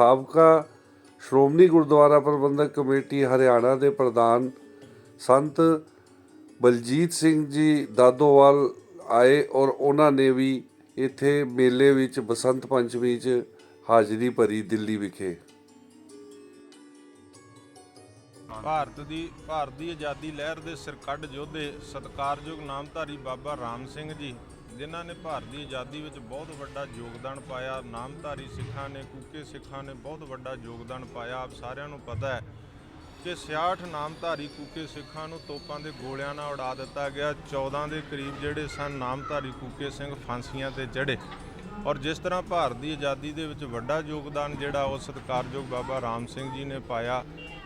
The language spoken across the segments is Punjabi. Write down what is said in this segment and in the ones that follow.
ਸਾਬਕਾ ਸ਼੍ਰੋਮਣੀ ਗੁਰਦੁਆਰਾ ਪ੍ਰਬੰਧਕ ਕਮੇਟੀ ਹਰਿਆਣਾ ਦੇ ਪ੍ਰਧਾਨ ਸੰਤ ਬਲਜੀਤ ਸਿੰਘ ਜੀ ਦਾਦੋਵਾਲ ਆਏ ਔਰ ਉਹਨਾਂ ਨੇ ਵੀ ਇੱਥੇ ਮੇਲੇ ਵਿੱਚ ਬਸੰਤ ਪੰਚਮੀ 'ਚ ਹਾਜ਼ਰੀ ਭਰੀ ਦਿੱਲੀ ਵਿਖੇ। ਭਾਰਤ ਦੀ ਭਾਰਤ ਦੀ ਆਜ਼ਾਦੀ ਲਹਿਰ ਦੇ ਸਿਰਕੱਢ ਯੋਧੇ ਸਤਿਕਾਰਯੋਗ ਨਾਮਧਾਰੀ ਬਾਬਾ ਰਾਮ ਸਿੰਘ ਜੀ ਜਿਨ੍ਹਾਂ ਨੇ ਭਾਰਤ ਦੀ ਆਜ਼ਾਦੀ ਵਿੱਚ ਬਹੁਤ ਵੱਡਾ ਯੋਗਦਾਨ ਪਾਇਆ, ਨਾਮਧਾਰੀ ਸਿੱਖਾਂ ਨੇ, ਕੂਕੇ ਸਿੱਖਾਂ ਨੇ ਬਹੁਤ ਵੱਡਾ ਯੋਗਦਾਨ ਪਾਇਆ। ਆਪ ਸਾਰਿਆਂ ਨੂੰ ਪਤਾ ਹੈ ਕਿ 66 ਨਾਮਧਾਰੀ ਕੂਕੇ ਸਿੱਖਾਂ ਨੂੰ ਤੋਪਾਂ ਦੇ ਗੋਲਿਆਂ ਨਾਲ ਉਡਾ ਦਿੱਤਾ ਗਿਆ। 14 ਦੇ ਕਰੀਬ ਜਿਹੜੇ ਸਨ, ਨਾਮਧਾਰੀ ਕੂਕੇ ਸਿੰਘ ਫਾਂਸੀਆਂ ਤੇ ਚੜ੍ਹੇ। ਔਰ ਜਿਸ ਤਰ੍ਹਾਂ ਭਾਰਤ ਦੀ ਆਜ਼ਾਦੀ ਦੇ ਵਿੱਚ ਵੱਡਾ ਯੋਗਦਾਨ ਜਿਹੜਾ, ਉਹ ਸਤਿਕਾਰਯੋਗ ਬਾਬਾ ਰਾਮ ਸਿੰਘ ਜੀ ਨੇ ਪਾਇਆ।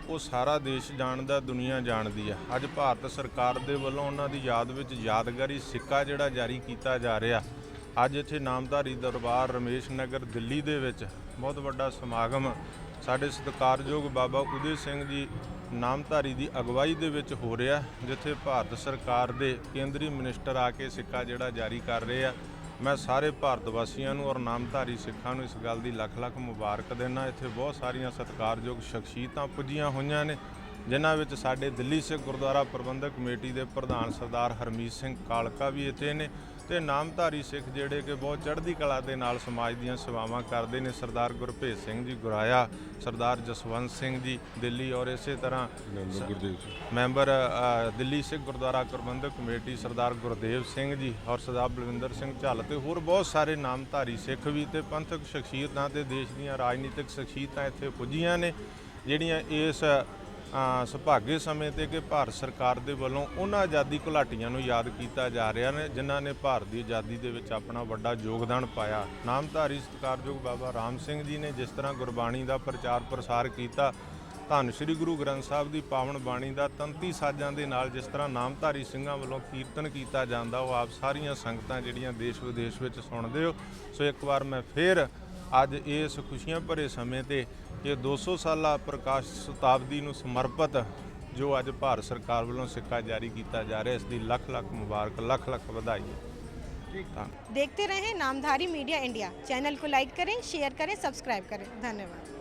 ਉਹ ਸਾਰਾ ਦੇਸ਼ ਜਾਣਦਾ, ਦੁਨੀਆ ਜਾਣਦੀ ਆ। ਅੱਜ ਭਾਰਤ ਸਰਕਾਰ ਦੇ ਵੱਲੋਂ ਉਹਨਾਂ ਦੀ ਯਾਦ ਵਿੱਚ ਯਾਦਗਾਰੀ ਸਿੱਕਾ ਜਿਹੜਾ ਜਾਰੀ ਕੀਤਾ ਜਾ ਰਿਹਾ। ਅੱਜ ਇੱਥੇ ਨਾਮਧਾਰੀ ਦਰਬਾਰ ਰਮੇਸ਼ ਨਗਰ ਦਿੱਲੀ ਦੇ ਵਿੱਚ ਬਹੁਤ ਵੱਡਾ ਸਮਾਗਮ। ਸਾਡੇ ਸਤਿਕਾਰਯੋਗ ਬਾਬਾ ਉਦੇ ਸਿੰਘ ਜੀ ਨਾਮਧਾਰੀ ਦੀ ਅਗਵਾਈ ਦੇ ਵਿੱਚ ਹੋ ਰਿਹਾ, ਜਿੱਥੇ ਭਾਰਤ ਸਰਕਾਰ ਦੇ ਕੇਂਦਰੀ ਮਿਨਿਸਟਰ ਆ ਕੇ ਸਿੱਕਾ ਜਿਹੜਾ ਜਾਰੀ ਕਰ ਰਹੇ ਆ। ਮੈਂ ਸਾਰੇ ਭਾਰਤ ਵਾਸੀਆਂ ਨੂੰ ਔਰ ਨਾਮਧਾਰੀ ਸਿੱਖਾਂ ਨੂੰ ਇਸ ਗੱਲ ਦੀ ਲੱਖ ਲੱਖ ਮੁਬਾਰਕ ਦਿੰਦਾ ਇੱਥੇ ਬਹੁਤ ਸਾਰੀਆਂ ਸਤਿਕਾਰਯੋਗ ਸ਼ਖਸੀਅਤਾਂ ਪੁੱਜੀਆਂ ਹੋਈਆਂ ਨੇ। ਜਿਨ੍ਹਾਂ ਵਿੱਚ ਸਾਡੇ ਦਿੱਲੀ ਸਿੱਖ ਗੁਰਦੁਆਰਾ ਪ੍ਰਬੰਧਕ ਕਮੇਟੀ ਦੇ ਪ੍ਰਧਾਨ ਸਰਦਾਰ ਹਰਮੀਤ ਸਿੰਘ ਕਾਲਕਾ ਵੀ ਇੱਥੇ ਨੇ ਤੇ ਨਾਮਧਾਰੀ ਸਿੱਖ ਜਿਹੜੇ ਕਿ ਬਹੁਤ ਚੜ੍ਹਦੀ ਕਲਾ ਦੇ ਨਾਲ ਸਮਾਜ ਦੀਆਂ ਸੇਵਾਵਾਂ ਕਰਦੇ ਨੇ। ਸਰਦਾਰ ਗੁਰਭੇਜ ਸਿੰਘ ਜੀ ਗੁਰਾਇਆ ਸਰਦਾਰ ਜਸਵੰਤ ਸਿੰਘ ਜੀ ਦਿੱਲੀ ਔਰ ਇਸੇ ਤਰ੍ਹਾਂ ਮੈਂਬਰ ਦਿੱਲੀ ਸਿੱਖ ਗੁਰਦੁਆਰਾ ਪ੍ਰਬੰਧਕ ਕਮੇਟੀ ਸਰਦਾਰ ਗੁਰਦੇਵ ਸਿੰਘ ਜੀ ਔਰ ਸਰਦਾਰ ਬਲਵਿੰਦਰ ਸਿੰਘ ਝੱਲ ਤੇ ਹੋਰ ਬਹੁਤ ਸਾਰੇ ਨਾਮਧਾਰੀ ਸਿੱਖ ਵੀ ਤੇ ਪੰਥਕ ਸ਼ਖਸੀਅਤਾਂ ਤੇ ਦੇਸ਼ ਦੀਆਂ ਰਾਜਨੀਤਿਕ ਸ਼ਖਸੀਅਤਾਂ ਇੱਥੇ ਪੁੱਜੀਆਂ ਨੇ ਜਿਹੜੀਆਂ ਇਸ ਸੁਭਾਗੇ ਸਮੇਂ ਤੇ ਕਿ ਭਾਰਤ ਸਰਕਾਰ ਦੇ ਵੱਲੋਂ ਉਹਨਾਂ ਆਜ਼ਾਦੀ ਘੁਲਾਟੀਆਂ ਨੂੰ ਯਾਦ ਕੀਤਾ ਜਾ ਰਿਹਾ ਨੇ, ਜਿਨ੍ਹਾਂ ਨੇ ਭਾਰਤ ਦੀ ਆਜ਼ਾਦੀ ਦੇ ਵਿੱਚ ਆਪਣਾ ਵੱਡਾ ਯੋਗਦਾਨ ਪਾਇਆ। ਨਾਮਧਾਰੀ ਸਤਿਕਾਰਯੋਗ ਬਾਬਾ ਰਾਮ ਸਿੰਘ ਜੀ ਨੇ ਜਿਸ ਤਰ੍ਹਾਂ ਗੁਰਬਾਣੀ ਦਾ ਪ੍ਰਚਾਰ ਪ੍ਰਸਾਰ ਕੀਤਾ, ਧੰਨ ਸ੍ਰੀ ਗੁਰੂ ਗ੍ਰੰਥ ਸਾਹਿਬ ਦੀ ਪਾਵਨ ਬਾਣੀ ਦਾ ਤੰਤੀ ਸਾਜ਼ਾਂ ਦੇ ਨਾਲ ਜਿਸ ਤਰ੍ਹਾਂ ਨਾਮਧਾਰੀ ਸਿੰਘਾਂ ਵੱਲੋਂ ਕੀਰਤਨ ਕੀਤਾ ਜਾਂਦਾ, ਉਹ ਆਪ ਸਾਰੀਆਂ ਸੰਗਤਾਂ ਜਿਹੜੀਆਂ ਦੇਸ਼ ਵਿਦੇਸ਼ ਵਿੱਚ ਸੁਣਦੇ ਹੋ। ਸੋ ਇੱਕ ਵਾਰ ਮੈਂ ਫੇਰ ਅੱਜ ਇਸ ਖੁਸ਼ੀਆਂ ਭਰੇ ਸਮੇਂ ਤੇ ਇਹ 200 ਸਾਲਾ ਪ੍ਰਕਾਸ਼ ਸ਼ਤਾਬਦੀ ਨੂੰ ਸਮਰਪਿਤ ਜੋ ਅੱਜ ਭਾਰਤ ਸਰਕਾਰ ਵੱਲੋਂ ਸਿੱਕਾ ਜਾਰੀ ਕੀਤਾ ਜਾ ਰਿਹਾ ਇਸ ਦੀ ਲੱਖ ਲੱਖ ਮੁਬਾਰਕ ਲੱਖ ਲੱਖ ਵਧਾਈ ਹੈ ਤਾਂ देखते रहें नामधारी मीडिया इंडिया चैनल को लाइक करें शेयर करें सब्सक्राइब करें धन्यवाद